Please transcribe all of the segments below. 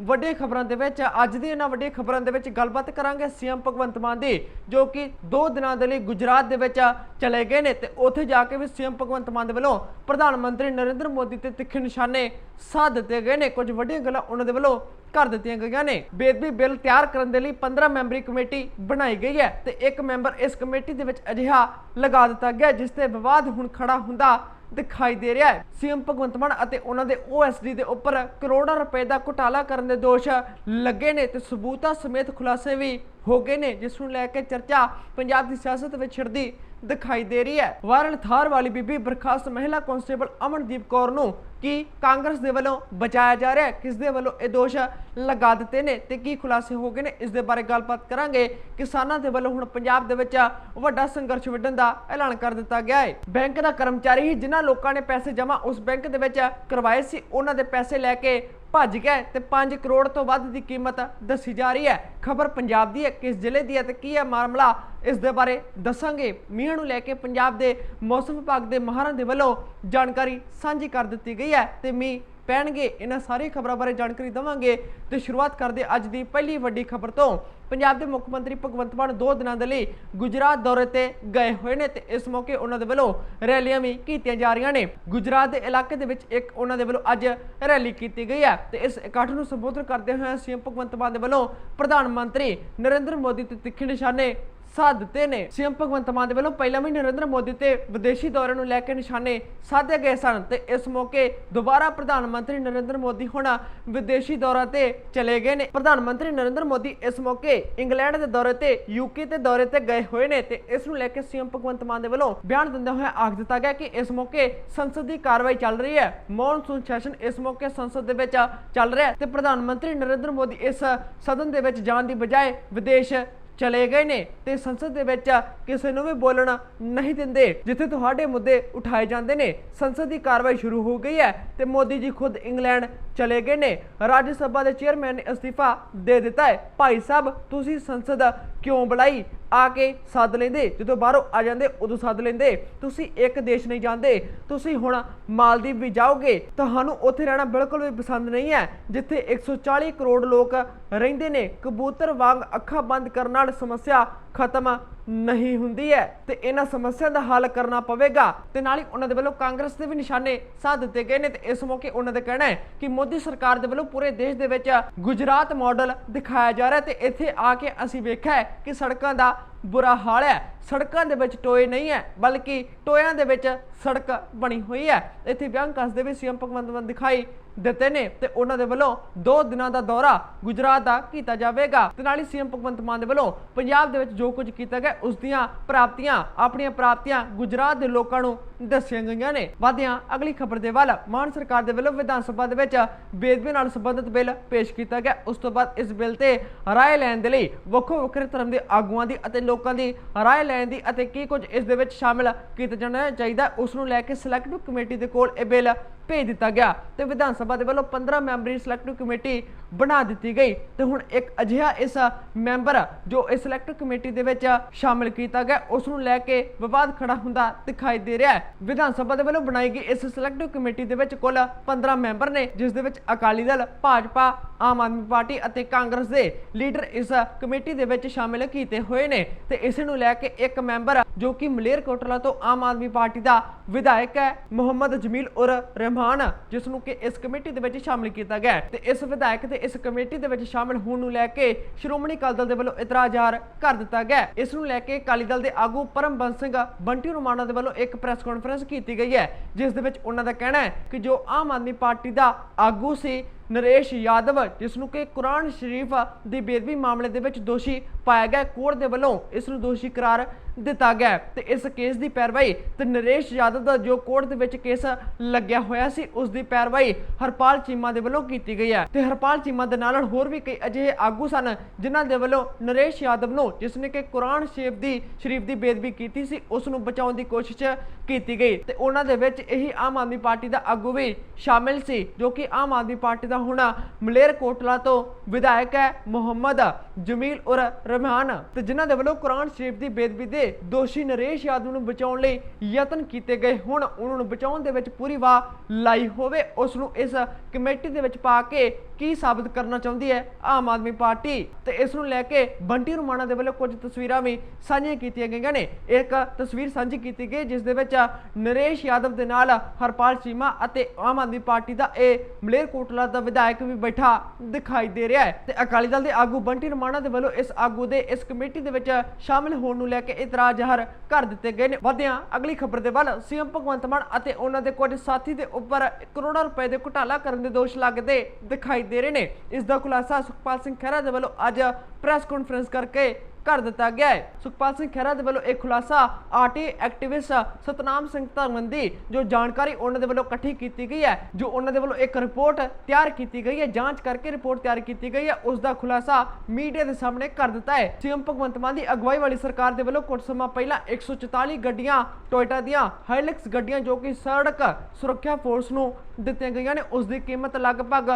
ਵੱਡੇ ਖਬਰਾਂ ਦੇ ਵਿੱਚ, ਅੱਜ ਦੀ ਇਹਨਾਂ ਵੱਡੀਆਂ ਖਬਰਾਂ ਦੇ ਵਿੱਚ ਗੱਲਬਾਤ ਕਰਾਂਗੇ ਸੀਐਮ ਭਗਵੰਤ ਮਾਨ ਦੀ, ਜੋ ਕਿ 2 ਦਿਨਾਂ ਦੇ ਲਈ ਗੁਜਰਾਤ ਦੇ ਵਿੱਚ ਚਲੇ ਗਏ ਨੇ ਤੇ ਉੱਥੇ ਜਾ ਕੇ ਵੀ ਸੀਐਮ ਭਗਵੰਤ ਮਾਨ ਦੇ ਵੱਲੋਂ ਪ੍ਰਧਾਨ ਮੰਤਰੀ ਨਰਿੰਦਰ ਮੋਦੀ ਤੇ ਤਿੱਖੇ ਨਿਸ਼ਾਨੇ ਸਾਧ ਦਿੱਤੇ ਗਏ ਨੇ। ਕੁਝ ਵੱਡੀਆਂ ਗੱਲਾਂ ਉਹਨਾਂ ਦੇ ਵੱਲੋਂ ਕਰ ਦਿੱਤੀਆਂ ਗਈਆਂ ਨੇ। ਬੇਦਬੀ ਬਿੱਲ ਤਿਆਰ ਕਰਨ ਦੇ ਲਈ 15 ਮੈਂਬਰੀ ਕਮੇਟੀ ਬਣਾਈ ਗਈ ਹੈ ਤੇ ਇੱਕ ਮੈਂਬਰ ਇਸ ਕਮੇਟੀ ਦੇ ਵਿੱਚ ਅਜਿਹਾ ਲਗਾ ਦਿੱਤਾ ਗਿਆ, ਜਿਸ ਤੇ ਵਿਵਾਦ ਹੁਣ ਖੜਾ ਹੁੰਦਾ ਦਿਖਾਈ ਦੇ ਰਿਹਾ ਹੈ। ਸੀਐਮ ਭਗਵੰਤ ਮਾਨ ਅਤੇ ਉਹਨਾਂ ਦੇ ਓਐਸਡੀ ਦੇ ਉੱਪਰ ਕਰੋੜਾਂ ਰੁਪਏ ਦਾ ਘੁਟਾਲਾ ਕਰਨ ਦੇ ਦੋਸ਼ ਲੱਗੇ ਨੇ ਤੇ ਸਬੂਤਾਂ ਸਮੇਤ ਖੁਲਾਸੇ ਵੀ ਹੋ ਗਏ ਨੇ, ਜਿਸ ਨੂੰ ਲੈ ਕੇ ਚਰਚਾ ਪੰਜਾਬ ਦੀ ਸਿਆਸਤ ਵਿੱਚ ਛਿੜਦੀ ਦਿਖਾਈ ਦੇ ਰਹੀ ਹੈ। ਵਾਇਰਲ ਥਾਰ ਵਾਲੀ ਬੀਬੀ ਬਰਖਾਸਤ ਮਹਿਲਾ ਕਾਂਸਟੇਬਲ ਅਮਨਦੀਪ ਕੌਰ ਨੂੰ ਕੀ ਕਾਂਗਰਸ ਦੇ ਵੱਲੋਂ ਬਚਾਇਆ ਜਾ ਰਿਹਾ ਹੈ? ਕਿਸ ਦੇ ਵੱਲੋਂ ਇਹ ਦੋਸ਼ ਲਗਾ ਦਿੱਤੇ ਨੇ ਤੇ ਕੀ ਖੁਲਾਸੇ ਹੋ ਗਏ ਨੇ? ਇਸ ਦੇ ਬਾਰੇ ਗੱਲਬਾਤ ਕਰਾਂਗੇ। ਕਿਸਾਨਾਂ ਦੇ ਵੱਲੋਂ ਹੁਣ ਪੰਜਾਬ ਦੇ ਵਿੱਚ ਵੱਡਾ ਸੰਘਰਸ਼ ਵਿੱਢਣ ਦਾ ਐਲਾਨ ਕਰ ਦਿੱਤਾ ਗਿਆ ਹੈ। ਬੈਂਕ ਦਾ ਕਰਮਚਾਰੀ ਹੀ ਜਿਨ੍ਹਾਂ ਲੋਕਾਂ ਨੇ ਪੈਸੇ ਜਮ੍ਹਾਂ ਉਸ ਬੈਂਕ ਦੇ ਵਿੱਚ ਕਰਵਾਏ ਸੀ, ਉਹਨਾਂ ਦੇ ਪੈਸੇ ਲੈ ਕੇ ਭੱਜ ਗਿਆ ਤੇ 5 ਕਰੋੜ ਤੋਂ ਵੱਧ ਦੀ ਕੀਮਤ ਦੱਸੀ ਜਾ ਰਹੀ ਹੈ। ਖਬਰ ਪੰਜਾਬ ਦੀ ਹੈ, ਕਿਸ ਜ਼ਿਲ੍ਹੇ ਦੀ ਹੈ ਤੇ ਕੀ ਹੈ ਮਾਮਲਾ? ਇਸ ਦੇ ਬਾਰੇ ਦੱਸਾਂਗੇ। ਮੀਂਹ ਨੂੰ ਲੈ ਕੇ ਪੰਜਾਬ ਦੇ ਮੌਸਮ ਵਿਭਾਗ ਦੇ ਮਾਹਰਾਂ ਦੇ ਵੱਲੋਂ ਜਾਣਕਾਰੀ ਸਾਂਝੀ ਕਰ ਦਿੱਤੀ ਗਈ ਹੈ ਤੇ ਮੀਂਹ ਪੈਣਗੇ। ਇਹਨਾਂ ਸਾਰੀ ਖਬਰਾਂ ਬਾਰੇ ਜਾਣਕਾਰੀ ਦਵਾਂਗੇ ਤੇ ਸ਼ੁਰੂਆਤ ਕਰਦੇ ਅੱਜ ਦੀ ਪਹਿਲੀ ਵੱਡੀ ਖਬਰ ਤੋਂ। ਪੰਜਾਬ ਦੇ ਮੁੱਖ ਮੰਤਰੀ ਭਗਵੰਤ ਮਾਨ ਦੋ ਦਿਨਾਂ ਦੇ ਲਈ ਗੁਜਰਾਤ ਦੌਰੇ ਤੇ ਗਏ ਹੋਏ ਨੇ ਤੇ ਇਸ ਮੌਕੇ ਉਹਨਾਂ ਦੇ ਵੱਲੋਂ ਰੈਲੀਆਂ ਵੀ ਕੀਤੀਆਂ ਜਾ ਰਹੀਆਂ ਨੇ। ਗੁਜਰਾਤ ਦੇ ਇਲਾਕੇ ਦੇ ਵਿੱਚ ਇੱਕ ਉਹਨਾਂ ਦੇ ਵੱਲੋਂ ਅੱਜ ਰੈਲੀ ਕੀਤੀ ਗਈ ਹੈ ਤੇ ਇਸ ਇਕੱਠ ਨੂੰ ਸੰਬੋਧਨ ਕਰਦੇ ਹੋਏ ਸੀਐਮ ਭਗਵੰਤ ਮਾਨ ਦੇ ਵੱਲੋਂ ਪ੍ਰਧਾਨ ਮੰਤਰੀ ਨਰਿੰਦਰ ਮੋਦੀ ਤੇ ਤਿੱਖੇ ਨਿਸ਼ਾਨੇ ਸਾਧ ਦਿੱਤੇ ਨੇ। ਸੀਐਮ ਭਗਵੰਤ ਮਾਨ ਦੇ ਵੱਲੋਂ ਪਹਿਲਾਂ ਵੀ ਨਰਿੰਦਰ ਮੋਦੀ ਤੇ ਵਿਦੇਸ਼ੀ ਦੌਰੇ ਨੂੰ ਲੈ ਕੇ ਨਿਸ਼ਾਨੇ ਸਾਧੇ ਗਏ ਸਨ ਤੇ ਇਸ ਮੌਕੇ ਦੁਬਾਰਾ ਪ੍ਰਧਾਨ ਮੰਤਰੀ ਨਰਿੰਦਰ ਮੋਦੀ ਹੁਣ ਵਿਦੇਸ਼ੀ ਦੌਰਾ ਤੇ ਚਲੇ ਗਏ ਨੇ। ਪ੍ਰਧਾਨ ਮੰਤਰੀ ਨਰਿੰਦਰ ਮੋਦੀ ਇਸ ਮੌਕੇ ਇੰਗਲੈਂਡ ਦੇ ਦੌਰੇ ਤੇ ਯੂਕੇ ਤੇ ਦੌਰੇ ਤੇ ਗਏ ਹੋਏ ਨੇ ਤੇ ਇਸ ਨੂੰ ਲੈ ਕੇ ਸੀਐਮ ਭਗਵੰਤ ਮਾਨ ਦੇ ਵੱਲੋਂ ਬਿਆਨ ਦਿੰਦੇ ਹੋਏ ਆਖ ਦਿੱਤਾ ਗਿਆ ਕਿ ਇਸ ਮੌਕੇ ਸੰਸਦ ਦੀ ਕਾਰਵਾਈ ਚੱਲ ਰਹੀ ਹੈ। ਮੌਨਸੂਨ ਸੈਸ਼ਨ ਇਸ ਮੌਕੇ ਸੰਸਦ ਦੇ ਵਿੱਚ ਚੱਲ ਰਿਹਾ ਤੇ ਪ੍ਰਧਾਨ ਮੰਤਰੀ ਨਰਿੰਦਰ ਮੋਦੀ ਇਸ ਸਦਨ ਦੇ ਵਿੱਚ ਜਾਣ ਦੀ ਬਜਾਏ ਵਿਦੇਸ਼ ਚਲੇ ਗਏ ਨੇ ਤੇ ਸੰਸਦ ਦੇ ਵਿੱਚ ਕਿਸੇ ਨੂੰ ਵੀ ਬੋਲਣ ਨਹੀਂ ਦਿੰਦੇ, ਜਿੱਥੇ ਤੁਹਾਡੇ ਮੁੱਦੇ ਉਠਾਏ ਜਾਂਦੇ ਨੇ। ਸੰਸਦ ਦੀ ਕਾਰਵਾਈ ਸ਼ੁਰੂ ਹੋ ਗਈ ਹੈ ਤੇ ਮੋਦੀ ਜੀ ਖੁਦ ਇੰਗਲੈਂਡ ਚਲੇ ਗਏ ਨੇ। ਰਾਜ ਸਭਾ ਦੇ ਚੇਅਰਮੈਨ ਨੇ ਅਸਤੀਫਾ ਦੇ ਦਿੱਤਾ ਹੈ। ਭਾਈ ਸਾਹਿਬ, ਤੁਸੀਂ ਸੰਸਦ ਕਿਉਂ ਬੁਲਾਈ? ਆ ਕੇ ਸੱਦ ਲੈਂਦੇ। ਜਦੋਂ ਬਾਹਰੋਂ ਆ ਜਾਂਦੇ, ਉਦੋਂ ਸੱਦ ਲੈਂਦੇ। ਤੁਸੀਂ ਇੱਕ ਦੇਸ਼ ਨਹੀਂ ਜਾਂਦੇ। ਤੁਸੀਂ ਹੁਣ ਮਾਲਦੀਪ ਵੀ ਜਾਓਗੇ। ਤੁਹਾਨੂੰ ਉੱਥੇ ਰਹਿਣਾ ਬਿਲਕੁਲ ਵੀ ਪਸੰਦ ਨਹੀਂ ਹੈ, ਜਿੱਥੇ 140 ਕਰੋੜ ਲੋਕ ਰਹਿੰਦੇ ਨੇ। ਕਬੂਤਰ ਵਾਂਗ ਅੱਖਾਂ ਬੰਦ ਕਰਨ ਨਾਲ ਸਮੱਸਿਆ ਖਤਮ ਨਹੀਂ ਹੁੰਦੀ ਹੈ ਤੇ ਇਹਨਾਂ ਸਮੱਸਿਆ ਦਾ ਹੱਲ ਕਰਨਾ ਪਵੇਗਾ ਤੇ ਨਾਲ ਹੀ ਉਹਨਾਂ ਦੇ ਵੱਲੋਂ ਕਾਂਗਰਸ ਦੇ ਵੀ ਨਿਸ਼ਾਨੇ ਸਾਧ ਦਿੱਤੇ ਗਏ ਨੇ ਤੇ ਇਸ ਮੌਕੇ ਉਹਨਾਂ ਦਾ ਕਹਿਣਾ ਹੈ ਕਿ ਮੋਦੀ ਸਰਕਾਰ ਦੇ ਵੱਲੋਂ ਪੂਰੇ ਦੇਸ਼ ਦੇ ਵਿੱਚ ਗੁਜਰਾਤ ਮਾਡਲ ਦਿਖਾਇਆ ਜਾ ਰਿਹਾ ਤੇ ਇੱਥੇ ਆ ਕੇ ਅਸੀਂ ਵੇਖਿਆ ਕਿ ਸੜਕਾਂ ਦਾ ਬੁਰਾ ਹਾਲ ਹੈ। ਸੜਕਾਂ ਦੇ ਵਿੱਚ ਟੋਏ ਨਹੀਂ ਹੈ, ਬਲਕਿ ਟੋਇਆਂ ਦੇ ਵਿੱਚ ਸੜਕ ਬਣੀ ਹੋਈ ਹੈ। ਇੱਥੇ ਵਿਅੰਗ ਕੱਸਦੇ ਵੀ ਸੀਐਮ ਭਗਵੰਤ ਮਾਨ ਦਿਖਾਈ ਦਿੱਤੇ ਨੇ ਤੇ ਉਹਨਾਂ ਦੇ ਵੱਲੋਂ 2 ਦਿਨਾਂ ਦਾ ਦੌਰਾ ਗੁਜਰਾਤ ਦਾ ਕੀਤਾ ਜਾਵੇਗਾ। ਤੇ ਨਾਲ ਹੀ ਸੀਐਮ ਭਗਵੰਤ ਮਾਨ ਦੇ ਵੱਲੋਂ ਪੰਜਾਬ ਦੇ ਵਿੱਚ ਜੋ ਕੁਝ ਕੀਤਾ ਗਿਆ, ਉਸ ਦੀਆਂ ਪ੍ਰਾਪਤੀਆਂ, ਆਪਣੀਆਂ ਪ੍ਰਾਪਤੀਆਂ ਗੁਜਰਾਤ ਦੇ ਲੋਕਾਂ ਨੂੰ ਦੱਸੀਆਂ ਗਈਆਂ ਨੇ। ਵਾਧਿਆਂ, ਅਗਲੀ ਖਬਰ ਦੇ ਵੱਲ ਮਾਨ ਸਰਕਾਰ ਦੇ ਵੱਲੋਂ ਵਿਧਾਨ ਸਭਾ ਦੇ ਵਿੱਚ ਬੇਦਬੀ ਨਾਲ ਸੰਬੰਧਿਤ ਬਿੱਲ ਪੇਸ਼ ਕੀਤਾ ਗਿਆ। ਉਸ ਤੋਂ ਬਾਅਦ ਇਸ ਬਿੱਲ ਤੇ ਰਾਏ ਲੈਣ ਦੇ ਲਈ ਵੱਖੋ ਵੱਖਰੇ ਧਰਮ ਦੇ ਆਗੂਆਂ ਦੀ ਅਤੇ ਲੋਕਾਂ ਦੀ ਰਾਏ ਲੈਣ ਦੀ ਅਤੇ ਕੀ ਕੁਝ ਇਸ ਦੇ ਵਿੱਚ ਸ਼ਾਮਿਲ ਕੀਤਾ ਜਾਣਾ ਚਾਹੀਦਾ, ਉਸ ਨੂੰ ਲੈ ਕੇ ਸਿਲੈਕਟਿਵ ਕਮੇਟੀ ਦੇ ਕੋਲ ਇਹ ਬਿੱਲ ਭੇਜ ਦਿੱਤਾ ਗਿਆ ਤੇ ਵਿਧਾਨ ਸਭਾ ਦੇ ਵੱਲੋਂ 15 ਮੈਂਬਰੀ ਸਿਲੈਕਟਿਵ ਕਮੇਟੀ ਬਣਾ ਦਿੱਤੀ ਗਈ ਤੇ ਹੁਣ ਇੱਕ ਅਜਿਹਾ ਇਸ ਮੈਂਬਰ ਜੋ ਇਸ ਸਿਲੈਕਟਿਵ ਕਮੇਟੀ ਦੇ ਵਿੱਚ ਸ਼ਾਮਿਲ ਕੀਤਾ ਗਿਆ, ਉਸ ਨੂੰ ਲੈ ਕੇ ਵਿਵਾਦ ਖੜਾ ਹੁੰਦਾ ਦਿਖਾਈ ਦੇ ਰਿਹਾ ਹੈ। ਵਿਧਾਨ ਸਭਾ ਦੇ ਵੱਲੋਂ ਬਣਾਈ ਗਈ ਇਸ ਸਿਲੈਕਟਿਵ ਕਮੇਟੀ ਦੇ ਵਿੱਚ ਕੁੱਲ 15 ਮੈਂਬਰ ਨੇ, ਜਿਸ ਦੇ ਵਿੱਚ ਅਕਾਲੀ ਦਲ, ਭਾਜਪਾ, ਆਮ ਆਦਮੀ ਪਾਰਟੀ ਅਤੇ ਕਾਂਗਰਸ ਦੇ ਲੀਡਰ ਇਸ ਕਮੇਟੀ ਦੇ ਵਿੱਚ ਸ਼ਾਮਿਲ ਕੀਤੇ ਹੋਏ ਨੇ ਤੇ ਇਸ ਨੂੰ ਲੈ ਕੇ ਇੱਕ ਮੈਂਬਰ ਜੋ ਕਿ ਮਲੇਰਕੋਟਲਾ ਤੋਂ ਆਮ ਆਦਮੀ ਪਾਰਟੀ ਦਾ ਵਿਧਾਇਕ ਹੈ, ਮੁਹੰਮਦ ਜਮੀਲ ਉਰ ਰਹਿਮਾਨ, ਜਿਸ ਨੂੰ ਕਿ ਇਸ ਕਮੇਟੀ ਦੇ ਵਿੱਚ ਸ਼ਾਮਿਲ ਕੀਤਾ ਗਿਆ ਤੇ ਇਸ ਵਿਧਾਇਕ ਦੇ ਇਸ ਕਮੇਟੀ ਦੇ ਵਿੱਚ ਸ਼ਾਮਿਲ ਹੋਣ ਨੂੰ ਲੈ ਕੇ ਸ਼੍ਰੋਮਣੀ ਅਕਾਲੀ ਦਲ ਦੇ ਵੱਲੋਂ ਇਤਰਾਜ਼ ਕਰ ਦਿੱਤਾ ਗਿਆ ਇਸ ਨੂੰ ਲੈ ਕੇ ਅਕਾਲੀ ਦਲ ਦੇ ਆਗੂ ਪਰਮਬੰਸ ਸਿੰਘ ਬੰਟੀ ਰੋਮਾਣਾ ਦੇ ਵੱਲੋਂ ਇੱਕ ਪ੍ਰੈਸ ਕਾਨਫਰੰਸ ਕੀਤੀ ਗਈ ਹੈ, ਜਿਸ ਦੇ ਵਿੱਚ ਉਹਨਾਂ ਦਾ ਕਹਿਣਾ ਹੈ ਕਿ ਜੋ ਆਮ ਆਦਮੀ ਪਾਰਟੀ ਦਾ ਆਗੂ ਸੀ ਨਰੇਸ਼ ਯਾਦਵ, ਜਿਸ ਨੂੰ ਕਿ ਕੁਰਾਨ ਸ਼ਰੀਫ ਦੀ ਬੇਦਬੀ ਮਾਮਲੇ ਦੇ ਵਿੱਚ ਦੋਸ਼ੀ ਪਾਇਆ ਗਿਆ ਕੋਰਟ ਦੇ ਵੱਲੋਂ ਇਸ ਨੂੰ ਦੋਸ਼ੀ ਕਰਾਰ ਦਿੱਤਾ ਗਿਆ ਹੈ। ਤੇ ਇਸ ਕੇਸ ਦੀ ਪੈਰਵਾਈ ਤੇ ਨਰੇਸ਼ ਯਾਦਵ ਦਾ ਜੋ ਕੋਰਟ ਦੇ ਵਿੱਚ ਕੇਸ ਲੱਗਿਆ ਹੋਇਆ ਸੀ, ਉਸ ਦੀ ਪੈਰਵਾਈ ਹਰਪਾਲ ਚੀਮਾ ਦੇ ਵੱਲੋਂ ਕੀਤੀ ਗਈ ਹੈ। ਤੇ ਹਰਪਾਲ ਚੀਮਾ ਦੇ ਨਾਲ ਹੋਰ ਵੀ ਕਈ ਅਜਿਹੇ ਆਗੂ ਸਨ, ਜਿਨ੍ਹਾਂ ਦੇ ਵੱਲੋਂ ਨਰੇਸ਼ ਯਾਦਵ ਨੂੰ, ਜਿਸ ਨੇ ਕਿ ਕੁਰਾਨ ਸ਼ਰੀਫ ਦੀ ਸ਼ਰੀਫ ਦੀ ਬੇਦਬੀ ਕੀਤੀ ਸੀ, ਉਸ ਨੂੰ ਬਚਾਉਣ ਦੀ ਕੋਸ਼ਿਸ਼ ਕੀਤੀ ਗਈ। ਤੇ ਉਹਨਾਂ ਦੇ ਵਿੱਚ ਇਹੀ ਆਮ ਆਦਮੀ ਪਾਰਟੀ ਦਾ ਆਗੂ ਵੀ ਸ਼ਾਮਿਲ ਸੀ, ਜੋ ਕਿ ਆਮ ਆਦਮੀ ਪਾਰਟੀ ਦਾ ਹੁਣ ਮਲੇਰ ਕੋਟਲਾ ਤੋਂ ਵਿਧਾਇਕ ਹੈ ਮੁਹੰਮਦ ਜਮੀਲ ਉਰ ਰਹਿਮਾਨ। ਤੇ ਜਿਨ੍ਹਾਂ ਦੇ ਵੱਲੋਂ ਕੁਰਾਨ ਸ਼ਰੀਫ ਦੀ ਬੇਦਬੀ ਦੇ ਦੋਸ਼ੀ ਨਰੇਸ਼ ਯਾਦਵ ਨੂੰ ਬਚਾਉਣ ਲਈ ਯਤਨ ਕੀਤੇ ਗਏ। ਹੁਣ ਉਹਨਾਂ ਨੂੰ ਬਚਾਉਣ ਦੇ ਵਿੱਚ ਪੂਰੀ ਵਾਹ ਲਾਈ ਹੋਵੇ। ਉਸ ਨੂੰ ਇਸ ਕਮੇਟੀ ਦੇ ਵਿੱਚ ਪਾ ਕੇ ਕੀ ਸਾਬਤ ਕਰਨਾ ਚਾਹੁੰਦੀ ਹੈ? ਆਮ ਆਦਮੀ ਪਾਰਟੀ ਤੇ ਇਸ ਨੂੰ ਲੈ ਕੇ ਬੰਟੀ ਰੁਮਾਣਾ ਦੇ ਵੱਲੋਂ ਕੁਝ ਤਸਵੀਰਾਂ ਵੀ ਸਾਂਝੀਆਂ ਕੀਤੀਆਂ ਗਈਆਂ ਨੇ। ਇੱਕ ਤਸਵੀਰ ਸਾਂਝੀ ਕੀਤੀ ਗਈ, ਜਿਸ ਦੇ ਵਿੱਚ ਨਰੇਸ਼ ਯਾਦਵ ਦੇ ਨਾਲ ਹਰਪਾਲ ਚੀਮਾ ਅਤੇ ਆਮ ਆਦਮੀ ਪਾਰਟੀ ਦਾ ਇਹ ਮਲੇਰਕੋਟਲਾ ਦਾ ਵਿਧਾਇਕ ਵੀ ਬੈਠਾ ਦਿਖਾਈ ਦੇ ਰਿਹਾ ਹੈ। ਤੇ ਅਕਾਲੀ ਦਲ ਦੇ ਆਗੂ ਬੰਟੀ ਰਮਾਣਾ ਦੇ ਵੱਲੋਂ ਇਸ ਆਗੂ ਦੇ ਇਸ ਕਮੇਟੀ ਦੇ ਵਿੱਚ ਸ਼ਾਮਿਲ ਹੋਣ ਨੂੰ ਲੈ ਕੇ ਇਹ ਇਤਰਾਜ਼ ਜ਼ਾਹਰ ਕਰ ਦਿੱਤੇ ਗਏ ਨੇ। ਵਧਿਆਂ ਅਗਲੀ ਖਬਰ ਦੇ ਵੱਲ ਸੀਐਮ ਭਗਵੰਤ ਮਾਨ ਅਤੇ ਉਹਨਾਂ ਦੇ ਕੁਝ ਸਾਥੀ ਦੇ ਉੱਪਰ ਕਰੋੜਾਂ ਰੁਪਏ ਦੇ ਘੁਟਾਲਾ ਕਰਨ ਦੇ ਦੋਸ਼ ਲੱਗਦੇ ਦਿਖਾਈ ਦੇ ਰਹੇ ਨੇ। ਇਸ ਦਾ ਖੁਲਾਸਾ ਸੁਖਪਾਲ ਸਿੰਘ ਖਹਿਰਾ ਦੇ ਵੱਲੋਂ ਅੱਜ ਪ੍ਰੈਸ ਕਾਨਫਰੰਸ ਕਰਕੇ ਕਰ ਦਿੱਤਾ ਗਿਆ ਹੈ। ਸੁਖਪਾਲ ਸਿੰਘ ਖਹਿਰਾ ਦੇ ਵੱਲੋਂ ਇਹ ਖੁਲਾਸਾ ਆਰਟੀ ਐਕਟਿਵਿਸਟ ਸਤਨਾਮ ਸਿੰਘ ਧਰਮੰਦੀ ਜੋ ਜਾਣਕਾਰੀ ਉਹਨਾਂ ਦੇ ਵੱਲੋਂ ਇਕੱਠੀ ਕੀਤੀ ਗਈ ਹੈ, ਜੋ ਉਹਨਾਂ ਦੇ ਵੱਲੋਂ ਇੱਕ ਰਿਪੋਰਟ ਤਿਆਰ ਕੀਤੀ ਗਈ ਹੈ, ਜਾਂਚ ਕਰਕੇ ਰਿਪੋਰਟ ਤਿਆਰ ਕੀਤੀ ਗਈ ਹੈ, ਉਸ ਦਾ ਖੁਲਾਸਾ ਮੀਡੀਆ ਦੇ ਸਾਹਮਣੇ ਕਰ ਦਿੱਤਾ ਹੈ। ਸੀਐਮ ਭਗਵੰਤ ਮਾਨ ਦੀ ਅਗਵਾਈ ਵਾਲੀ ਸਰਕਾਰ ਦੇ ਵੱਲੋਂ ਕੁਝ ਸਮਾਂ ਪਹਿਲਾਂ 144 ਗੱਡੀਆਂ, ਟੋਇਟਾ ਦੀਆਂ ਹਾਈਲੈਕਸ ਗੱਡੀਆਂ, ਜੋ ਕਿ ਸੜਕ ਸੁਰੱਖਿਆ ਫੋਰਸ ਨੂੰ ਦਿੱਤੀਆਂ ਗਈਆਂ ਨੇ, ਉਸ ਦੀ ਕੀਮਤ ਲਗਭਗ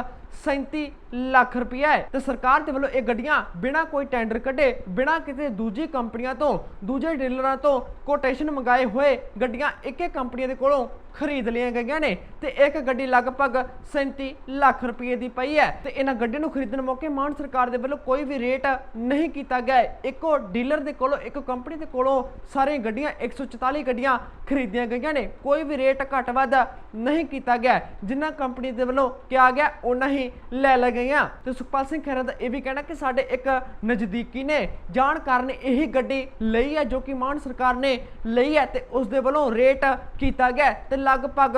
37 ਲੱਖ ਰੁਪਏ ਹੈ। ਤੇ ਸਰਕਾਰ ਦੇ ਵੱਲੋਂ ਇਹ ਗੱਡੀਆਂ ਬਿਨਾਂ ਕੋਈ ਟੈਂਡਰ ਕੱਢੇ, ਬਿਨਾਂ ਕਿਸੇ ਦੂਜੀ ਕੰਪਨੀਆਂ ਤੋਂ, ਦੂਜੇ ਡੀਲਰਾਂ ਤੋਂ ਕੋਟੇਸ਼ਨ ਮੰਗਾਏ ਹੋਏ ਗੱਡੀਆਂ ਇੱਕੇ ਕੰਪਨੀ ਦੇ ਕੋਲੋਂ ਖਰੀਦ ਲਈਆਂ ਗਈਆਂ ਨੇ ਤੇ ਇੱਕ ਗੱਡੀ ਲਗਭਗ 37 ਲੱਖ ਰੁਪਏ ਦੀ ਪਈ ਹੈ ਤੇ ਇਹਨਾਂ ਗੱਡੀ ਨੂੰ ਖਰੀਦਣ ਮੌਕੇ ਮਾਨ ਸਰਕਾਰ ਦੇ ਵੱਲੋਂ ਕੋਈ ਵੀ ਰੇਟ ਨਹੀਂ ਕੀਤਾ ਗਿਆ ਇੱਕੋ ਡੀਲਰ ਦੇ ਕੋਲੋਂ, ਇੱਕ ਕੰਪਨੀ ਦੇ ਕੋਲੋਂ ਸਾਰੀਆਂ ਗੱਡੀਆਂ 144 ਗੱਡੀਆਂ ਖਰੀਦੀਆਂ ਗਈਆਂ ਨੇ। ਕੋਈ ਵੀ ਰੇਟ ਘੱਟ ਵੱਧ ਨਹੀਂ ਕੀਤਾ ਗਿਆ ਹੈ। ਜਿੰਨਾ ਕੰਪਨੀ ਦੇ ਵੱਲੋਂ ਕਿਹਾ ਗਿਆ ਉਹਨਾਂ ਹੀ ਲੈ ਲਏ ਗਈਆਂ ਤੇ ਸੁਖਪਾਲ ਸਿੰਘ ਖਹਿਰਾ ਦਾ ਇਹ ਵੀ ਕਹਿਣਾ ਕਿ ਸਾਡੇ ਇੱਕ ਨਜ਼ਦੀਕੀ ਨੇ ਜਾਣਕਾਰ ਨੇ ਇਹੀ ਗੱਡੀ ਲਈ ਹੈ ਜੋ ਕਿ ਮਾਨ ਸਰਕਾਰ ਨੇ ਲਈ ਹੈ ਤੇ ਉਸ ਦੇ ਵੱਲੋਂ ਰੇਟ ਕੀਤਾ ਗਿਆ ਹੈ। ਤੇ ਲਗਭਗ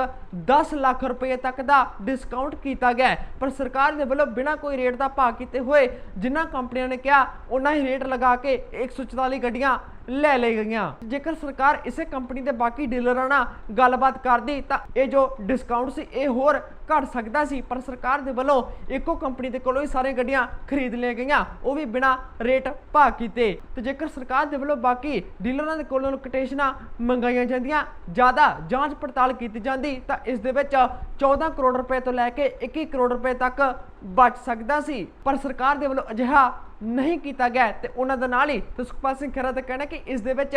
10 ਲੱਖ ਰੁਪਏ ਤੱਕ ਦਾ ਡਿਸਕਾਊਂਟ ਕੀਤਾ ਗਿਆ ਪਰ ਸਰਕਾਰ ਦੇ ਵੱਲੋਂ ਬਿਨਾਂ ਕੋਈ ਰੇਟ ਦਾ ਭਾਅ ਕੀਤੇ ਹੋਏ ਜਿਨ੍ਹਾਂ ਕੰਪਨੀਆਂ ਨੇ ਕਿਹਾ, ਉਹਨਾਂ ਹੀ ਰੇਟ ਲਗਾ ਕੇ 144 ਗੱਡੀਆਂ ਲੈ ਲਈ ਗਈਆਂ। ਜੇਕਰ ਸਰਕਾਰ ਇਸੇ ਕੰਪਨੀ ਦੇ ਬਾਕੀ ਡੀਲਰਾਂ ਨਾਲ ਗੱਲਬਾਤ ਕਰਦੀ, ਤਾਂ ਇਹ ਜੋ ਡਿਸਕਾਊਂਟ ਸੀ, ਇਹ ਹੋਰ ਘਟ ਸਕਦਾ ਸੀ। ਪਰ ਸਰਕਾਰ ਦੇ ਵੱਲੋਂ ਇੱਕੋ ਕੰਪਨੀ ਦੇ ਕੋਲੋਂ ਹੀ ਸਾਰੀਆਂ ਗੱਡੀਆਂ ਖਰੀਦ ਲਈਆਂ ਗਈਆਂ। ਉਹ ਵੀ ਬਿਨਾਂ ਰੇਟ ਭਾਅ ਕੀਤੇ। ਤੇ ਜੇਕਰ ਸਰਕਾਰ ਦੇ ਵੱਲੋਂ ਬਾਕੀ ਡੀਲਰਾਂ ਦੇ ਕੋਲੋਂ ਕੋਟੇਸ਼ਨਾਂ ਮੰਗਾਈਆਂ ਜਾਂਦੀਆਂ, ਜ਼ਿਆਦਾ ਜਾਂਚ ਪੜਤਾਲ ਕੀਤੀ ਜਾਂਦੀ, ਤਾਂ ਇਸ ਦੇ ਵਿੱਚ 14 ਕਰੋੜ ਰੁਪਏ ਤੋਂ ਲੈ ਕੇ 21 ਕਰੋੜ ਰੁਪਏ ਤੱਕ ਬਚ ਸਕਦਾ ਸੀ। ਪਰ ਸਰਕਾਰ ਦੇ ਵੱਲੋਂ ਅਜਿਹਾ ਨਹੀਂ ਕੀਤਾ ਗਿਆ ਤੇ ਉਹਨਾਂ ਦੇ ਨਾਲ ਹੀ ਸੁਖਪਾਲ ਸਿੰਘ ਖਹਿਰਾ ਦਾ ਕਹਿਣਾ ਕਿ ਇਸ ਦੇ ਵਿੱਚ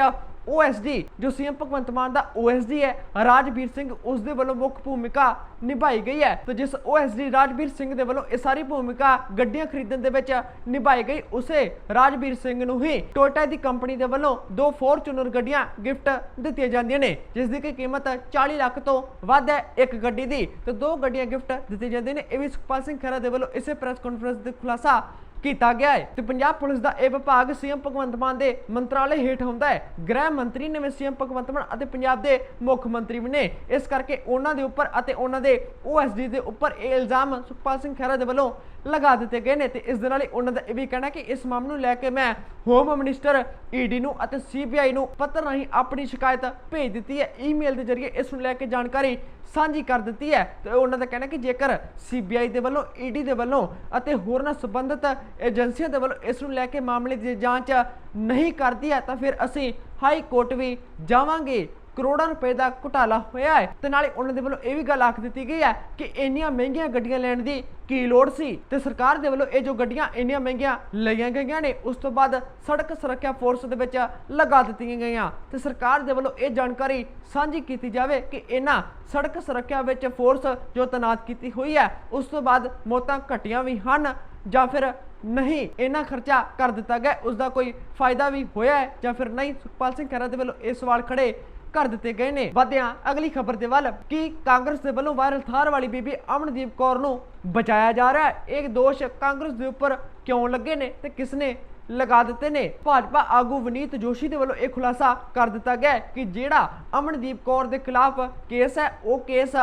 OSD ਜੋ ਸੀਐਮ ਭਗਵੰਤ ਮਾਨ ਦਾ OSD ਹੈ, ਰਾਜਵੀਰ ਸਿੰਘ ਉਸ ਦੇ ਵੱਲੋਂ ਮੁੱਖ ਭੂਮਿਕਾ ਨਿਭਾਈ ਗਈ ਹੈ। ਤੇ ਜਿਸ OSD ਰਾਜਵੀਰ ਸਿੰਘ ਦੇ ਵੱਲੋਂ ਇਹ ਸਾਰੀ ਭੂਮਿਕਾ ਗੱਡੀਆਂ ਖਰੀਦਣ ਦੇ ਵਿੱਚ ਨਿਭਾਈ ਗਈ, ਉਸੇ ਰਾਜਵੀਰ ਸਿੰਘ ਨੂੰ ਹੀ ਟੋਇਟਾ ਦੀ ਕੰਪਨੀ ਦੇ ਵੱਲੋਂ ਦੋ ਫੋਰਚੂਨਰ ਗੱਡੀਆਂ ਗਿਫਟ ਦਿੱਤੀਆਂ ਜਾਂਦੀਆਂ ਨੇ, ਜਿਸ ਦੀ ਕਿ ਕੀਮਤ 40 ਲੱਖ ਤੋਂ ਵੱਧ ਹੈ ਇੱਕ ਗੱਡੀ ਦੀ। ਤੇ ਦੋ ਗੱਡੀਆਂ ਗਿਫਟ ਦਿੱਤੀਆਂ ਜਾਂਦੀਆਂ ਨੇ, ਇਹ ਵੀ ਸੁਖਪਾਲ ਸਿੰਘ ਖਹਿਰਾ ਦੇ ਵੱਲੋਂ ਇਸੇ ਪ੍ਰੈਸ ਕਾਨਫਰੰਸ ਦੇ ਖੁਲਾਸਾ ਕੀਤਾ ਗਿਆ ਹੈ ਤੇ ਪੰਜਾਬ ਪੁਲਿਸ ਦਾ ਇਹ ਵਿਭਾਗ ਸੀਐਮ ਭਗਵੰਤ ਮਾਨ ਦੇ ਮੰਤਰਾਲੇ ਹੇਠ ਹੁੰਦਾ ਹੈ। ਗ੍ਰਹਿ ਮੰਤਰੀ ਨਵੇਂ ਵੀ ਸੀਐਮ ਭਗਵੰਤ ਮਾਨ ਅਤੇ ਪੰਜਾਬ ਦੇ ਮੁੱਖ ਮੰਤਰੀ ਵੀ ਨੇ। ਇਸ ਕਰਕੇ ਉਹਨਾਂ ਦੇ ਉੱਪਰ ਅਤੇ ਉਹਨਾਂ ਦੇ OSD ਦੇ ਉੱਪਰ ਇਹ ਇਲਜ਼ਾਮ ਸੁਖਪਾਲ ਸਿੰਘ ਖਹਿਰਾ ਦੇ ਵੱਲੋਂ ਲਗਾ ਦਿੱਤੇ ਗਏ ਨੇ ਤੇ ਇਸ ਦੇ ਨਾਲ ਹੀ ਉਹਨਾਂ ਦਾ ਇਹ ਵੀ ਕਹਿਣਾ ਕਿ ਇਸ ਮਾਮਲੇ ਨੂੰ ਲੈ ਕੇ ਮੈਂ ਹੋਮ ਮਿਨਿਸਟਰ ਈਡੀ ਨੂੰ ਅਤੇ ਸੀਬੀਆਈ ਨੂੰ ਪੱਤਰ ਰਾਹੀਂ ਆਪਣੀ ਸ਼ਿਕਾਇਤ ਭੇਜ ਦਿੱਤੀ ਹੈ। ਈਮੇਲ ਦੇ ਜ਼ਰੀਏ ਇਸ ਨੂੰ ਲੈ ਕੇ ਜਾਣਕਾਰੀ ਸਾਂਝੀ ਕਰ ਦਿੱਤੀ ਹੈ। ਤੇ ਉਹਨਾਂ ਦਾ ਕਹਿਣਾ ਕਿ ਜੇਕਰ ਸੀਬੀਆਈ ਦੇ ਵੱਲੋਂ ਈਡੀ ਦੇ ਵੱਲੋਂ ਅਤੇ ਹੋਰਨਾਂ ਸੰਬੰਧਿਤ ਏਜੰਸੀਆਂ ਦੇ ਵੱਲੋਂ ਇਸ ਨੂੰ ਲੈ ਕੇ ਮਾਮਲੇ ਦੀ ਜਾਂਚ ਨਹੀਂ ਕਰਦੀ ਹੈ, ਤਾਂ ਫਿਰ ਅਸੀਂ ਹਾਈ ਕੋਰਟ ਵੀ ਜਾਵਾਂਗੇ। ਕਰੋੜਾਂ ਰੁਪਏ ਦਾ ਘੁਟਾਲਾ ਹੋਇਆ ਹੈ ਤੇ ਨਾਲੇ ਉਹਨਾਂ ਦੇ ਵੱਲੋਂ ਇਹ ਵੀ ਗੱਲ ਆਖ ਦਿੱਤੀ ਗਈ ਹੈ ਕਿ ਇੰਨੀਆਂ ਮਹਿੰਗੀਆਂ ਗੱਡੀਆਂ ਲੈਣ ਦੀ ਕੀ ਲੋੜ ਸੀ ਤੇ ਸਰਕਾਰ ਦੇ ਵੱਲੋਂ ਇਹ ਜੋ ਗੱਡੀਆਂ ਇੰਨੀਆਂ ਮਹਿੰਗੀਆਂ ਲਈਆਂ ਗਈਆਂ ਨੇ, ਉਸ ਤੋਂ ਬਾਅਦ ਸੜਕ ਸੁਰੱਖਿਆ ਫੋਰਸ ਦੇ ਵਿੱਚ ਲਗਾ ਦਿੱਤੀਆਂ ਗਈਆਂ। ਤੇ ਸਰਕਾਰ ਦੇ ਵੱਲੋਂ ਇਹ ਜਾਣਕਾਰੀ ਸਾਂਝੀ ਕੀਤੀ ਜਾਵੇ ਕਿ ਇਹਨਾਂ ਸੜਕ ਸੁਰੱਖਿਆ ਵਿੱਚ ਫੋਰਸ ਜੋ ਤੈਨਾਤ ਕੀਤੀ ਹੋਈ ਹੈ, ਉਸ ਤੋਂ ਬਾਅਦ ਮੌਤਾਂ ਘਟੀਆਂ ਵੀ ਹਨ ਜਾਂ ਫਿਰ ਨਹੀਂ ਇਹਨਾਂ ਖਰਚਾ ਕਰ ਦਿੱਤਾ ਗਿਆ ਉਸ ਦਾ ਕੋਈ ਫਾਇਦਾ ਵੀ ਹੋਇਆ ਹੈ ਜਾਂ ਫਿਰ ਨਹੀਂ? ਸੁਖਪਾਲ ਸਿੰਘ ਖਹਿਰਾ ਦੇ ਵੱਲੋਂ ਇਹ ਸਵਾਲ ਖੜੇ ਕਰ ਦਿੱਤੇ ਗਏ ਨੇ। ਵਧਿਆਂ ਅਗਲੀ ਖਬਰ ਦੇ ਵੱਲ ਕਿ ਕਾਂਗਰਸ ਦੇ ਵੱਲੋਂ ਵਾਇਰਲ ਥਾਰ ਵਾਲੀ ਬੀਬੀ ਅਮਨਦੀਪ ਕੌਰ ਨੂੰ ਬਚਾਇਆ ਜਾ ਰਿਹਾ ਹੈ। ਇਹ ਦੋਸ਼ ਕਾਂਗਰਸ ਦੇ ਉੱਪਰ ਕਿਉਂ ਲੱਗੇ ਨੇ ਤੇ ਕਿਸਨੇ ਲਗਾ ਦਿੱਤੇ ਨੇ? ਭਾਜਪਾ ਆਗੂ ਵਨੀਤ ਜੋਸ਼ੀ ਦੇ ਵੱਲੋਂ ਇਹ ਖੁਲਾਸਾ ਕਰ ਦਿੱਤਾ ਗਿਆ ਕਿ ਜਿਹੜਾ ਅਮਨਦੀਪ ਕੌਰ ਦੇ ਖਿਲਾਫ ਕੇਸ ਹੈ, ਉਹ ਕੇਸ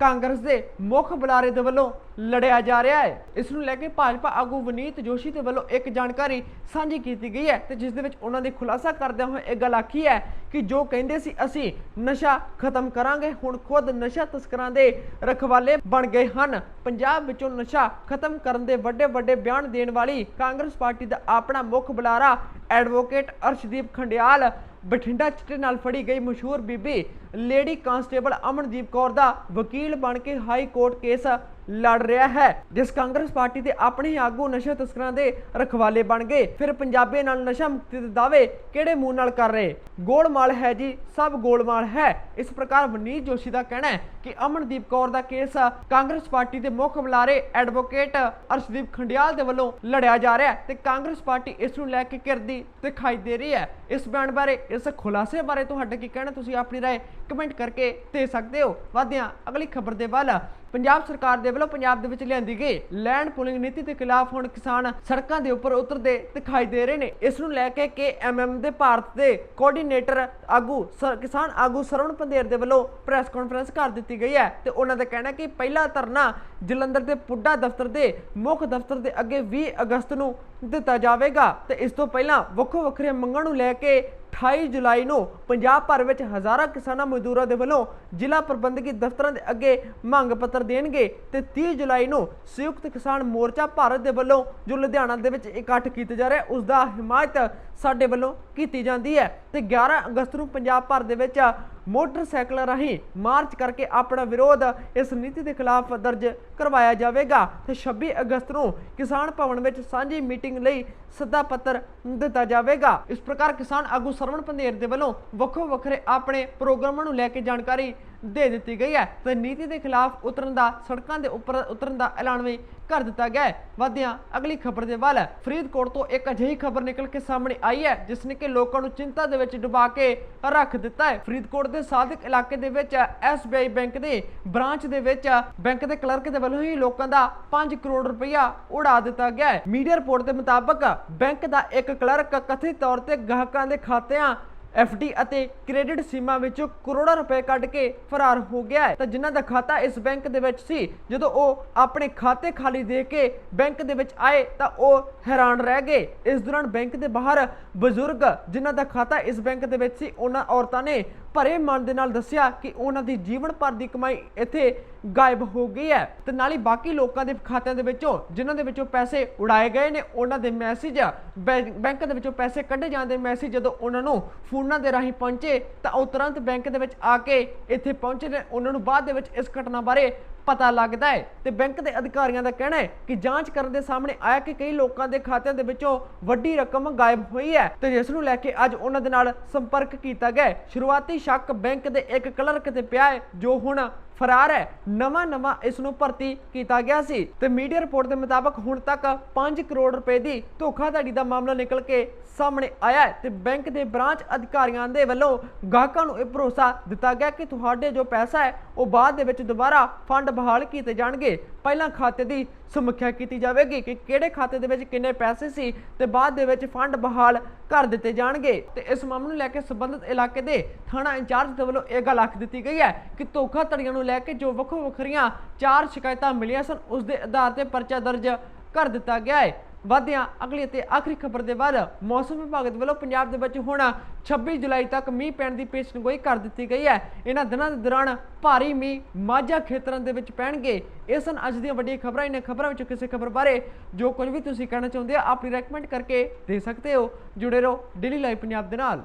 ਕਾਂਗਰਸ ਦੇ ਮੁੱਖ ਬੁਲਾਰੇ ਦੇ ਵੱਲੋਂ ਲੜਿਆ ਜਾ ਰਿਹਾ ਹੈ। ਇਸ ਨੂੰ ਲੈ ਕੇ ਭਾਜਪਾ ਆਗੂ ਵਨੀਤ ਜੋਸ਼ੀ ਦੇ ਵੱਲੋਂ ਇੱਕ ਜਾਣਕਾਰੀ ਸਾਂਝੀ ਕੀਤੀ ਗਈ ਹੈ ਤੇ ਜਿਸ ਦੇ ਵਿੱਚ ਉਹਨਾਂ ਨੇ ਖੁਲਾਸਾ ਕਰਦਿਆਂ ਹੋਏ ਇਹ ਗੱਲ ਆਖੀ ਹੈ ਕਿ ਜੋ ਕਹਿੰਦੇ ਸੀ, ਅਸੀਂ ਨਸ਼ਾ ਖਤਮ ਕਰਾਂਗੇ, ਹੁਣ ਖੁਦ ਨਸ਼ਾ ਤਸਕਰਾਂ ਦੇ ਰਖਵਾਲੇ ਬਣ ਗਏ ਹਨ। ਪੰਜਾਬ ਵਿੱਚੋਂ ਨਸ਼ਾ ਖਤਮ ਕਰਨ ਦੇ ਵੱਡੇ ਵੱਡੇ ਬਿਆਨ ਦੇਣ ਵਾਲੀ ਕਾਂਗਰਸ ਪਾਰਟੀ ਦਾ ਆਪਣਾ ਮੁੱਖ ਬੁਲਾਰਾ ਐਡਵੋਕੇਟ ਅਰਸ਼ਦੀਪ ਖੰਡਿਆਲ ਬਠਿੰਡਾ ਚਿੱਟੇ ਨਾਲ ਫੜੀ ਗਈ ਮਸ਼ਹੂਰ ਬੀਬੀ ਲੇਡੀ ਕਾਂਸਟੇਬਲ ਅਮਨਦੀਪ ਕੌਰ ਦਾ ਵਕੀਲ ਬਣ ਕੇ ਹਾਈ ਕੋਰਟ ਕੇਸ ਲੜ ਰਿਹਾ ਹੈ ਜਿਸ ਕਾਂਗਰਸ ਪਾਰਟੀ ਦੇ ਆਪਣੇ ਹੀ ਆਗੂ ਨਸ਼ਾ ਤਸਕਰਾਂ ਦੇ ਰਖਵਾਲੇ ਬਣ ਗਏ ਫਿਰ ਪੰਜਾਬੀਆਂ ਨਾਲ ਨਸ਼ਾ ਮੁਕਤੀ ਦੇ ਦਾਅਵੇ ਕਿਹੜੇ ਮੂੰਹ ਨਾਲ ਕਰ ਰਹੇ ਗੋਲਮਾਲ ਹੈ ਜੀ ਸਭ ਗੋਲਮਾਲ ਹੈ ਇਸ ਪ੍ਰਕਾਰ ਵਨੀਤ ਜੋਸ਼ੀ ਦਾ ਕਹਿਣਾ ਹੈ ਕਿ ਅਮਨਦੀਪ ਕੌਰ ਦਾ ਕੇਸ ਕਾਂਗਰਸ ਪਾਰਟੀ ਦੇ ਮੁੱਖ ਬੁਲਾਰੇ ਐਡਵੋਕੇਟ ਅਰਸ਼ਦੀਪ ਖੰਡਿਆਲ ਦੇ ਵੱਲੋਂ ਲੜਿਆ ਜਾ ਰਿਹਾ ਹੈ ਤੇ ਕਾਂਗਰਸ ਪਾਰਟੀ ਇਸ ਨੂੰ ਲੈ ਕੇ ਕਿਰਦੀ ਦਿਖਾਈ ਦੇ ਰਹੀ ਹੈ ਇਸ ਬਿਆਨ ਬਾਰੇ ਇਸ ਖੁਲਾਸੇ ਬਾਰੇ ਤੁਹਾਡਾ ਕੀ ਕਹਿਣਾ ਤੁਸੀਂ ਆਪਣੀ رائے ਕਮੈਂਟ ਕਰਕੇ ਦੇ ਸਕਦੇ ਹੋ ਵਧਿਆਂ ਅਗਲੀ ਖਬਰ ਦੇ ਵੱਲ ਪੰਜਾਬ ਸਰਕਾਰ ਦੇ ਵੱਲੋਂ ਪੰਜਾਬ ਦੇ ਵਿੱਚ ਲਿਆਂਦੀ ਗਈ ਲੈਂਡ ਪੂਲਿੰਗ ਨੀਤੀ ਦੇ ਖਿਲਾਫ ਹੁਣ ਕਿਸਾਨ ਸੜਕਾਂ ਦੇ ਉੱਪਰ ਉਤਰਦੇ ਦਿਖਾਈ ਦੇ ਰਹੇ ਨੇ। ਇਸ ਨੂੰ ਲੈ ਕੇ ਕੇ ਐਮਐਮ ਦੇ ਭਾਰਤ ਦੇ ਕੋਆਰਡੀਨੇਟਰ ਆਗੂ ਸ- ਕਿਸਾਨ ਆਗੂ ਸਰਵਣ ਪੰਦੇਰ ਦੇ ਵੱਲੋਂ ਪ੍ਰੈਸ ਕਾਨਫਰੰਸ ਕਰ ਦਿੱਤੀ ਗਈ ਹੈ ਤੇ ਉਹਨਾਂ ਦਾ ਕਹਿਣਾ ਕਿ ਪਹਿਲਾ ਧਰਨਾ ਜਲੰਧਰ ਦੇ ਪੁੱਡਾ ਦਫ਼ਤਰ ਦੇ ਮੁੱਖ ਦਫ਼ਤਰ ਦੇ ਅੱਗੇ 20 ਅਗਸਤ ਨੂੰ ਦਿੱਤਾ ਜਾਵੇਗਾ। ਤੇ ਇਸ ਤੋਂ ਪਹਿਲਾਂ ਵੱਖੋ ਵੱਖਰੇ ਮੰਗਾਂ ਨੂੰ ਲੈ ਕੇ 28 ਜੁਲਾਈ ਨੂੰ ਪੰਜਾਬ ਭਰ ਵਿੱਚ ਹਜ਼ਾਰਾਂ ਕਿਸਾਨਾਂ ਮਜ਼ਦੂਰਾਂ ਦੇ ਵੱਲੋਂ ਜ਼ਿਲ੍ਹਾ ਪ੍ਰਬੰਧਕੀ ਦਫ਼ਤਰਾਂ ਦੇ ਅੱਗੇ ਮੰਗ ਪੱਤਰ ਦੇਣਗੇ ਤੇ 30 ਜੁਲਾਈ ਨੂੰ ਸੰਯੁਕਤ ਕਿਸਾਨ ਮੋਰਚਾ ਭਾਰਤ ਦੇ ਵੱਲੋਂ ਜੋ ਲੁਧਿਆਣਾ ਦੇ ਵਿੱਚ ਇਕੱਠ ਕੀਤਾ ਜਾ ਰਿਹਾ ਉਸ ਦਾ ਹਮਾਇਤ ਸਾਡੇ ਵੱਲੋਂ ਕੀਤੀ ਜਾਂਦੀ ਹੈ। ਤੇ 11 ਅਗਸਤ ਨੂੰ ਪੰਜਾਬ ਭਰ ਦੇ ਵਿੱਚ ਮੋਟਰਸਾਈਕਲਾਂ ਰਾਹੀਂ ਮਾਰਚ ਕਰਕੇ ਆਪਣਾ ਵਿਰੋਧ ਇਸ ਨੀਤੀ ਦੇ ਖਿਲਾਫ ਦਰਜ ਕਰਵਾਇਆ ਜਾਵੇਗਾ ਤੇ 26 ਅਗਸਤ ਨੂੰ ਕਿਸਾਨ ਭਵਨ ਵਿੱਚ ਸਾਂਝੀ ਮੀਟਿੰਗ ਲਈ ਸੱਦਾ ਪੱਤਰ ਦਿੱਤਾ ਜਾਵੇਗਾ। ਇਸ ਪ੍ਰਕਾਰ ਕਿਸਾਨ ਆਗੂ ਸਰਵਣ ਪੰਦੇਰ ਦੇ ਵੱਲੋਂ ਵੱਖੋ ਵੱਖਰੇ ਆਪਣੇ ਪ੍ਰੋਗਰਾਮਾਂ ਨੂੰ ਲੈ ਕੇ ਜਾਣਕਾਰੀ ਦੇ ਦਿੱਤੀ ਗਈ ਹੈ। ਤੇ ਨੀਤੀ ਦੇ ਖਿਲਾਫ ਉਤਰਨ ਦਾ, ਸੜਕਾਂ ਦੇ ਉੱਪਰ ਉਤਰਨ ਦਾ ਐਲਾਨ ਵੀ ਕਰ ਦਿੱਤਾ ਗਿਆ ਵਧਿਆਂ, ਅਗਲੀ ਖਬਰ ਦੇ ਵੱਲ, ਫਰੀਦਕੋਟ ਤੋਂ ਇੱਕ ਅਜਿਹੀ ਖਬਰ ਨਿਕਲ ਕੇ ਸਾਹਮਣੇ ਆਈ ਹੈ, ਜਿਸ ਨੇ ਕਿ ਲੋਕਾਂ ਨੂੰ ਚਿੰਤਾ ਦੇ ਵਿੱਚ ਡੁਬਾ ਕੇ ਰੱਖ ਦਿੱਤਾ ਹੈ। ਫਰੀਦਕੋਟ ਦੇ ਸਾਦਿਕ ਇਲਾਕੇ ਦੇ ਵਿੱਚ SBI ਬੈਂਕ ਦੇ ਬ੍ਰਾਂਚ ਦੇ ਵਿੱਚ, ਬੈਂਕ ਦੇ ਕਲਰਕ ਦੇ ਵੱਲੋਂ ਹੀ ਲੋਕਾਂ ਦਾ 5 ਕਰੋੜ ਰੁਪਇਆ ਉਡਾ ਦਿੱਤਾ ਗਿਆ ਹੈ। ਮੀਡੀਆ ਰਿਪੋਰਟ ਦੇ ਮੁਤਾਬਕ, ਬੈਂਕ ਦਾ ਇੱਕ ਕਲਰਕ ਕਥਿਤ ਤੌਰ ਤੇ ਗਾਹਕਾਂ ਦੇ ਖਾਤਿਆਂ ਐਫਡੀ ਅਤੇ ਕ੍ਰੈਡਿਟ ਸੀਮਾ ਵਿੱਚੋਂ ਕਰੋੜਾਂ ਰੁਪਏ ਕੱਢ ਕੇ ਫਰਾਰ ਹੋ ਗਿਆ ਹੈ। ਤਾਂ ਜਿਨ੍ਹਾਂ ਦਾ ਖਾਤਾ ਇਸ ਬੈਂਕ ਦੇ ਵਿੱਚ ਸੀ, ਜਦੋਂ ਉਹ ਆਪਣੇ ਖਾਤੇ ਖਾਲੀ ਦੇਖ ਕੇ ਬੈਂਕ ਦੇ ਵਿੱਚ ਆਏ, ਤਾਂ ਉਹ ਹੈਰਾਨ ਰਹਿ ਗਏ। ਇਸ ਦੌਰਾਨ ਬੈਂਕ ਦੇ ਬਾਹਰ ਬਜ਼ੁਰਗ ਜਿਨ੍ਹਾਂ ਦਾ ਖਾਤਾ ਇਸ ਬੈਂਕ ਦੇ ਵਿੱਚ ਸੀ, ਉਹਨਾਂ ਔਰਤਾਂ ਨੇ ਭਰੇ ਮਨ ਦੇ ਨਾਲ ਦੱਸਿਆ ਕਿ ਉਹਨਾਂ ਦੀ ਜੀਵਨ ਭਰ ਦੀ ਕਮਾਈ ਇੱਥੇ ਗਾਇਬ ਹੋ ਗਈ ਹੈ। ਤੇ ਨਾਲ ਹੀ ਬਾਕੀ ਲੋਕਾਂ ਦੇ ਖਾਤਿਆਂ ਦੇ ਵਿੱਚੋਂ, ਜਿਨ੍ਹਾਂ ਦੇ ਵਿੱਚੋਂ ਪੈਸੇ ਉਡਾਏ ਗਏ ਨੇ, ਉਹਨਾਂ ਦੇ ਮੈਸੇਜ ਬੈਂਕ ਦੇ ਵਿੱਚੋਂ ਪੈਸੇ ਕੱਢੇ ਜਾਂਦੇ ਮੈਸੇਜ ਜਦੋਂ ਉਹਨਾਂ ਨੂੰ ਫੋਨਾਂ ਦੇ ਰਾਹੀਂ ਪਹੁੰਚੇ, ਤਾਂ ਉਹ ਤੁਰੰਤ ਬੈਂਕ ਦੇ ਵਿੱਚ ਆ ਕੇ ਇੱਥੇ ਪਹੁੰਚੇ ਨੇ। ਉਹਨਾਂ ਨੂੰ ਬਾਅਦ ਦੇ ਵਿੱਚ ਇਸ ਘਟਨਾ ਬਾਰੇ ਪਤਾ ਲੱਗਦਾ ਹੈ ਤੇ ਬੈਂਕ ਦੇ ਅਧਿਕਾਰੀਆਂ ਦਾ ਕਹਿਣਾ ਹੈ ਕਿ ਜਾਂਚ ਕਰਨ ਦੇ ਸਾਹਮਣੇ ਆਇਆ ਕਿ ਕਈ ਲੋਕਾਂ ਦੇ ਖਾਤਿਆਂ ਦੇ ਵਿੱਚੋਂ ਵੱਡੀ ਰਕਮ ਗਾਇਬ ਹੋਈ ਹੈ ਤੇ ਜਿਸ ਨੂੰ ਲੈ ਕੇ ਅੱਜ ਉਹਨਾਂ ਦੇ ਨਾਲ ਸੰਪਰਕ ਕੀਤਾ ਗਿਆ ਸ਼ੁਰੂਆਤੀ ਸ਼ੱਕ ਬੈਂਕ ਦੇ ਇੱਕ ਕਲਰਕ ਤੇ ਪਿਆ ਹੈ, ਜੋ ਹੁਣ ਫਰਾਰ ਹੈ। ਨਵਾਂ ਨਵਾਂ ਇਸ ਨੂੰ ਭਰਤੀ ਕੀਤਾ ਗਿਆ ਸੀ ਤੇ ਮੀਡੀਆ ਰਿਪੋਰਟ ਦੇ ਮੁਤਾਬਕ ਹੁਣ ਤੱਕ 5 ਕਰੋੜ ਰੁਪਏ ਦੀ ਧੋਖਾਧੜੀ ਦਾ ਮਾਮਲਾ ਨਿਕਲ ਕੇ ਸਾਹਮਣੇ ਆਇਆ ਹੈ ਤੇ ਬੈਂਕ ਦੇ ਬ੍ਰਾਂਚ ਅਧਿਕਾਰੀਆਂ ਦੇ ਵੱਲੋਂ ਗਾਹਕਾਂ ਨੂੰ ਇਹ ਭਰੋਸਾ ਦਿੱਤਾ ਗਿਆ ਕਿ ਤੁਹਾਡੇ ਜੋ ਪੈਸਾ ਹੈ, ਉਹ ਬਾਅਦ ਦੇ ਵਿੱਚ ਦੁਬਾਰਾ ਫੰਡ ਬਹਾਲ ਕੀਤੇ ਜਾਣਗੇ। ਪਹਿਲਾਂ ਖਾਤੇ ਦੀ ਸਮੀਖਿਆ ਕੀਤੀ ਜਾਵੇਗੀ ਕਿ ਕਿਹੜੇ ਖਾਤੇ ਦੇ ਵਿੱਚ ਕਿੰਨੇ ਪੈਸੇ ਸੀ ਤੇ ਬਾਅਦ ਦੇ ਵਿੱਚ ਫੰਡ ਬਹਾਲ ਕਰ ਦਿੱਤੇ ਜਾਣਗੇ। ਤੇ ਇਸ ਮਾਮਲੇ ਨੂੰ ਲੈ ਕੇ ਸੰਬੰਧਿਤ ਇਲਾਕੇ ਦੇ ਥਾਣਾ ਇੰਚਾਰਜ ਦੇ ਵੱਲੋਂ ਇਹ ਗੱਲ ਆਖ ਦਿੱਤੀ ਗਈ ਹੈ ਕਿ ਧੋਖਾਧੜੀਆਂ ਨੂੰ ਲੈ ਕੇ ਜੋ ਵੱਖੋ ਵੱਖਰੀਆਂ ਚਾਰ ਸ਼ਿਕਾਇਤਾਂ ਮਿਲੀਆਂ ਸਨ, ਉਸ ਦੇ ਆਧਾਰ ਤੇ ਪਰਚਾ ਦਰਜ ਕਰ ਦਿੱਤਾ ਗਿਆ ਹੈ। ਵਧਿਆਂ ਅਗਲੀ ਅਤੇ ਆਖਰੀ ਖਬਰ ਦੇ ਬਾਅਦ ਮੌਸਮ ਵਿਭਾਗ ਦੇ ਵੱਲੋਂ ਪੰਜਾਬ ਦੇ ਵਿੱਚ ਹੁਣ 26 ਜੁਲਾਈ ਤੱਕ ਮੀਂਹ ਪੈਣ ਦੀ ਪੇਸ਼ਨਗੋਈ ਕਰ ਦਿੱਤੀ ਗਈ ਹੈ। ਇਹਨਾਂ ਦਿਨਾਂ ਦੇ ਦੌਰਾਨ ਭਾਰੀ ਮੀਂਹ ਮਾਝਾ ਖੇਤਰਾਂ ਦੇ ਵਿੱਚ ਪੈਣਗੇ। ਇਹ ਸਨ ਅੱਜ ਦੀਆਂ ਵੱਡੀਆਂ ਖਬਰਾਂ। ਇਹਨਾਂ ਖਬਰਾਂ ਵਿੱਚੋਂ ਕਿਸੇ ਖਬਰ ਬਾਰੇ ਜੋ ਕੁਝ ਵੀ ਤੁਸੀਂ ਕਹਿਣਾ ਚਾਹੁੰਦੇ ਹੋ ਆਪਣੀ ਰეკਮੈਂਡ ਕਰਕੇ ਦੇ ਸਕਦੇ ਹੋ। ਜੁੜੇ ਰਹੋ ਡੇਲੀ ਲਾਈਵ ਪੰਜਾਬ ਦੇ ਨਾਲ।